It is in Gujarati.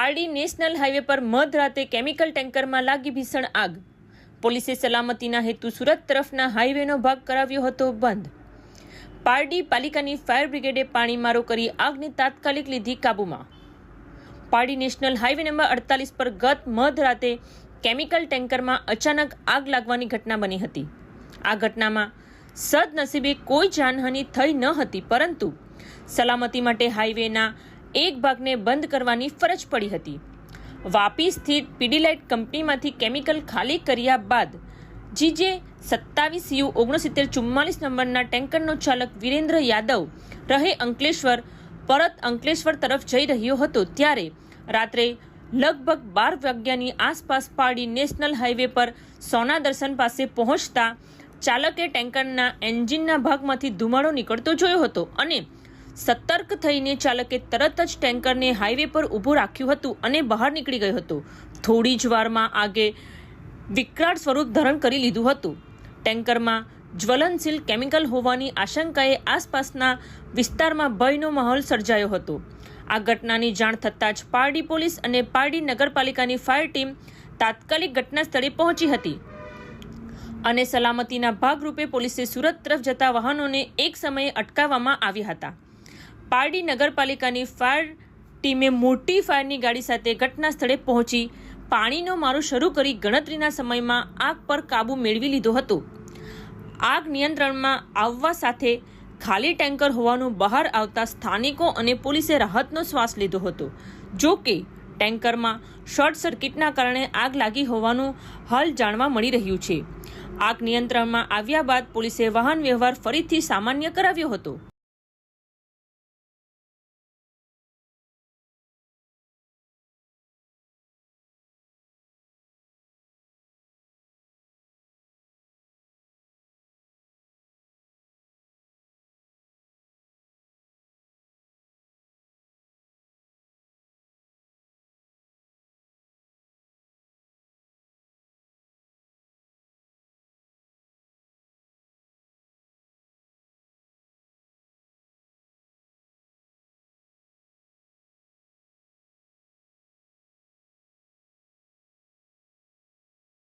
પારડી નેશનલ હાઈવે પર મધરાતે કેમિકલ ટેન્કરમાં લાગી ભીષણ આગ. પોલીસે સલામતીના હેતુ સુરત તરફના હાઈવેનો ભાગ કરાવ્યો હતો બંધ. પારડી પાલિકાની ફાયર બ્રિગેડે પાણીમારો કરી આગને તાત્કાલિક લીધી કાબૂમાં. પારડી નેશનલ હાઈવે નંબર અડતાલીસ પર ગત મધરાતે કેમિકલ ટેન્કરમાં અચાનક આગ લાગવાની ઘટના બની હતી. આ ઘટનામાં સદનસીબે કોઈ જાનહાનિ થઈ ન હતી, પરંતુ સલામતી માટે હાઈવેના એક ભાગને બંધ કરવાની ફરજ પડી હતી. વાપી સ્થિત પીડીલાઇટ કંપનીમાંથી કેમિકલ ખાલી કર્યા બાદ જીજે સત્તાવીસ યુ ઓગણસિત્તેર ચુમ્માલીસ નંબરના ટેન્કરનો ચાલક વિરેન્દ્ર યાદવ રહે અંકલેશ્વર, પરત અંકલેશ્વર તરફ જઈ રહ્યો હતો ત્યારે રાત્રે લગભગ બાર વાગ્યાની આસપાસ પાડી નેશનલ હાઈવે પર સોના દર્શન પાસે પહોંચતા ચાલકે ટેન્કરના એન્જિનના ભાગમાંથી ધુમાડો નીકળતો જોયો હતો અને સતર્ક થઈને ચાલકે તરત જ ટેન્કરને હાઈવે પર ઊભું રાખ્યું હતું અને બહાર નીકળી ગયું હતું. થોડી જ વારમાં આગે વિકરાળ સ્વરૂપ ધારણ કરી લીધું હતું. ટેન્કરમાં જ્વલનશીલ કેમિકલ હોવાની આશંકાએ આસપાસના વિસ્તારમાં ભયનો માહોલ સર્જાયો હતો. આ ઘટનાની જાણ થતાં જ પારડી પોલીસ અને પારડી નગરપાલિકાની ફાયર ટીમ તાત્કાલિક ઘટના સ્થળે પહોંચી હતી. અને સલામતીના ભાગરૂપે પોલીસે સુરત તરફ જતા વાહનોને એક સમયે અટકાવવામાં આવ્યા હતા. પારડી નગરપાલિકાની ફાયર ટીમે મોટી ફાયરની ગાડી સાથે ઘટના સ્થળે પહોંચી પાણીનો મારો શરૂ કરી ગણતરીના સમયમાં આગ પર કાબૂ મેળવી લીધો હતો. આગ નિયંત્રણમાં આવવા સાથે ખાલી ટેન્કર હોવાનું બહાર આવતા સ્થાનિકો અને પોલીસે રાહતનો શ્વાસ લીધો હતો. જો કે, ટેન્કરમાં શોર્ટ સર્કિટના કારણે આગ લાગી હોવાનું હાલ જાણવા મળી રહ્યું છે. આગ નિયંત્રણમાં આવ્યા બાદ પોલીસે વાહન વ્યવહાર ફરીથી સામાન્ય કરાવ્યો હતો.